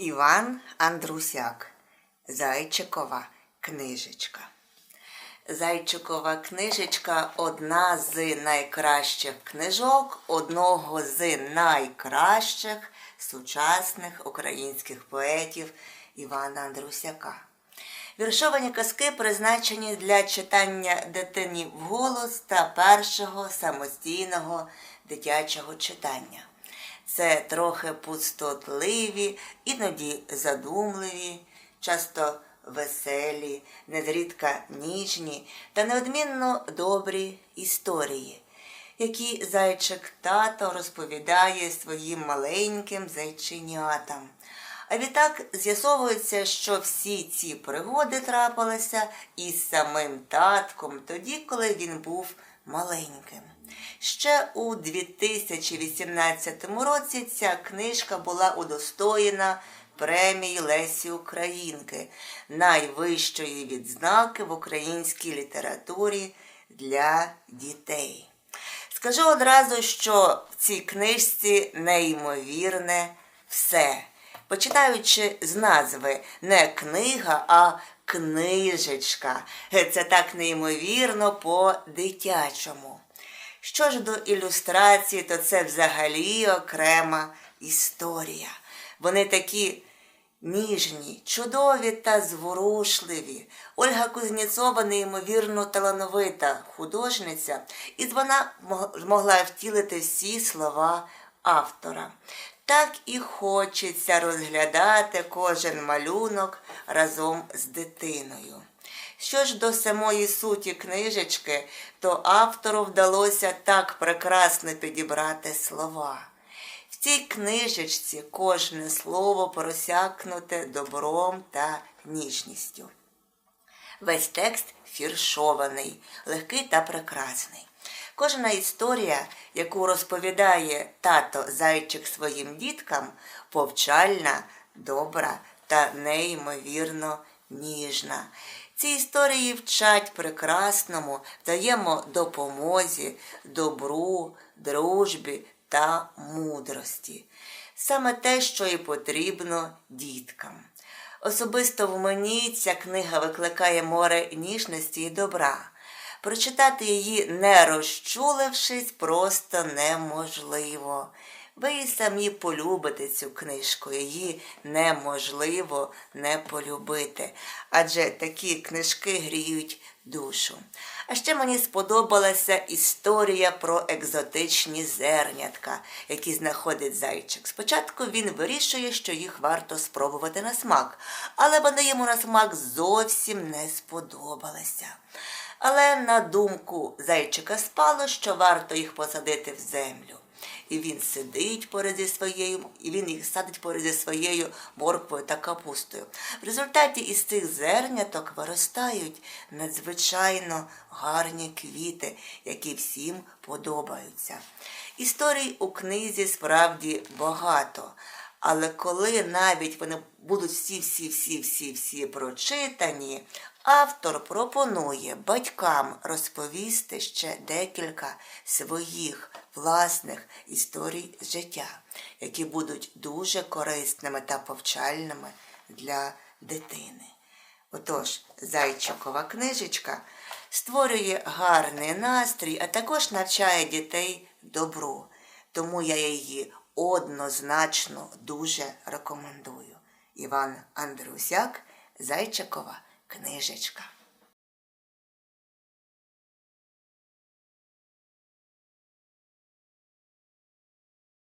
Іван Андрусяк. Зайчикова книжечка. Зайчикова книжечка одна з найкращих книжок, одного з найкращих сучасних українських поетів Івана Андрусяка. Віршовані казки призначені для читання дитині вголос та першого самостійного дитячого читання. Це трохи пустотливі, іноді задумливі, часто веселі, незрідка ніжні та неодмінно добрі історії, які зайчик тато розповідає своїм маленьким зайченятам. А відтак з'ясовується, що всі ці пригоди трапилися із самим татком тоді, коли він був маленьким. Ще у 2018 році ця книжка була удостоєна премії Лесі Українки, найвищої відзнаки в українській літературі для дітей. Скажу одразу, що в цій книжці неймовірне все. Почитаючи з назви не книга, а книжечка. Це так неймовірно по-дитячому. Що ж до ілюстрації, то це взагалі окрема історія. Вони такі ніжні, чудові та зворушливі. Ольга Кузнєцова неймовірно талановита художниця, і вона змогла втілити всі слова автора. Так і хочеться розглядати кожен малюнок разом з дитиною. Що ж до самої суті книжечки, то автору вдалося так прекрасно підібрати слова. В цій книжечці кожне слово просякнуте добром та ніжністю. Весь текст фіршований, легкий та прекрасний. Кожна історія, яку розповідає тато зайчик своїм діткам, повчальна, добра та неймовірно ніжна. Ці історії вчать прекрасному, взаємодопомозі, добру, дружбі та мудрості. Саме те, що і потрібно діткам. Особисто в мені ця книга викликає море ніжності і добра. Прочитати її, не розчулившись, просто неможливо. Ви і самі полюбите цю книжку, її неможливо не полюбити, адже такі книжки гріють душу. А ще мені сподобалася історія про екзотичні зернятка, які знаходить зайчик. Спочатку він вирішує, що їх варто спробувати на смак, але вони йому на смак зовсім не сподобалися. Але на думку зайчика спало, що варто їх посадити в землю. І він сидить поряд зі своєю, і він їх садить поряд зі своєю морквою та капустою. В результаті із цих зерняток виростають надзвичайно гарні квіти, які всім подобаються. Історій у книзі справді багато. Але коли навіть вони будуть всі-всі-всі-всі-всі прочитані, автор пропонує батькам розповісти ще декілька своїх власних історій життя, які будуть дуже корисними та повчальними для дитини. Отож, зайчикова книжечка створює гарний настрій, а також навчає дітей добру. Тому я її однозначно дуже рекомендую. Іван Андрусяк, Зайчикова книжечка.